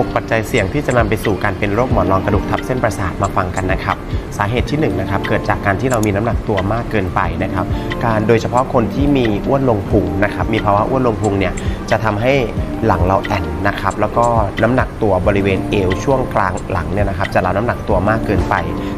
6 ปัจจัยเสี่ยงที่จะนำไปสู่การเป็นโรคหมอนรองกระดูกทับเส้นประสาทมาฟังกันนะครับ สาเหตุที่1นงนะครับเกิดจากการที่เรามีน้ำหนักตัวมากเกินไปนะครับ การโดยเฉพาะคนที่มีอ้วนลงพุงนะครับ มีภาวะอ้วนลงพุงเนี่ยจะทำให้หลังเราแอนนะครับ แล้วก็น้ำหนักตัวบริเวณเอวช่วงกลางหลังเนี่ยนะครับ จะรับน้ำหนักตัวมากเกินไป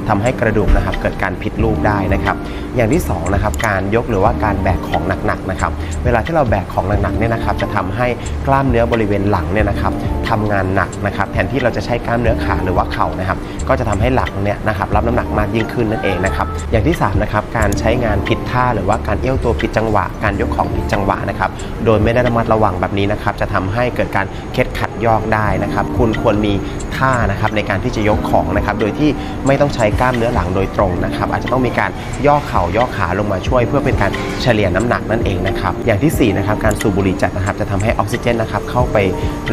ทำให้กระดูกนะครับเกิดการผิดรูปได้นะครับ อย่างที่สองนะครับการยกหรือว่าการแบกของหนักๆนะครับ เวลาที่เราแบกของหนักๆเนี่ยนะครับ จะทำให้กล้ามเนื้อบริเวณหลังเนี่ยนะครับทำงานหนักนะครับแทนที่เราจะใช้กล้ามเนื้อขาหรือว่าเข่านะครับก็จะทำให้หลังเนี่ยนะครับรับน้ำหนักมากยิ่งขึ้นนั่นเองนะครับอย่างที่สามนะครับการใช้งานผิดท่าหรือว่าการเอี้ยวตัวผิดจังหวะ การยกของผิดจังหวะนะครับโดยไม่ได้ระมัดระวังแบบนี้นะครับจะทำให้เกิดการเคล็ดขัด ยอกได้นะครับ คุณควรมีท่านะครับในการที่จะยกของนะครับ โดยที่ไม่ต้องใช้กล้ามเนื้อหลังโดยตรงนะครับ อาจจะต้องมีการย่อเข่าย่อขาลงมาช่วย เพื่อเป็นการเฉลี่ยน้ำหนักนั่นเองนะครับ อย่างที่สี่นะครับการสูบบุหรี่จัดนะครับจะทำให้ออกซิเจนนะครับเข้าไป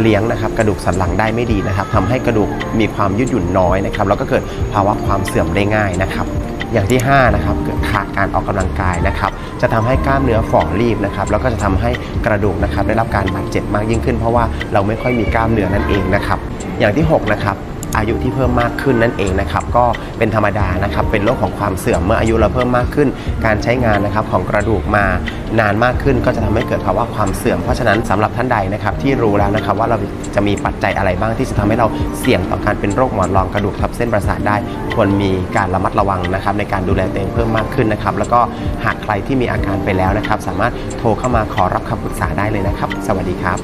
เลี้ยงนะครับกระดูกสันหลังได้ไม่ดีนะครับทำให้กระดูกมีความยืดหยุ่นน้อยนะครับแล้วก็เกิดภาวะความเสื่อมได้ง่ายนะครับ อย่างที่ 5 นะครับเกิดขาดการออกกำลังกายนะครับ จะทำให้กล้ามเนื้อฝ่อรีบนะครับ แล้วก็จะทำให้กระดูกนะครับได้รับการบาดเจ็บมากยิ่งขึ้น เพราะว่าเราไม่ค่อยมีกล้ามเนื้อนั่นเองนะครับ อย่างที่ 6 นะครับ อายุที่เพิ่มมากขึ้นนั่นเองนะครับก็เป็นธรรมดานะครับเป็นโรคของความเสื่อมเมื่ออายุเราเพิ่มมากขึ้น การใช้งานนะครับของกระดูกมานานมากขึ้น ก็จะทำให้เกิดภาวะความเสื่อมเพราะฉะนั้นสำหรับท่านใดนะครับที่รู้แล้วนะครับว่าเราจะมีปัจจัยอะไรบ้างที่จะทำให้เราเสี่ยงต่อการเป็นโรคหมอนรองกระดูกทับเส้นประสาทได้ ควรมีการระมัดระวังนะครับในการดูแลตัวเองเพิ่มมากขึ้นนะครับแล้วก็หากใครที่มีอาการไปแล้วนะครับ สามารถโทรเข้ามาขอรับคำปรึกษาได้เลยนะครับ สวัสดีครับ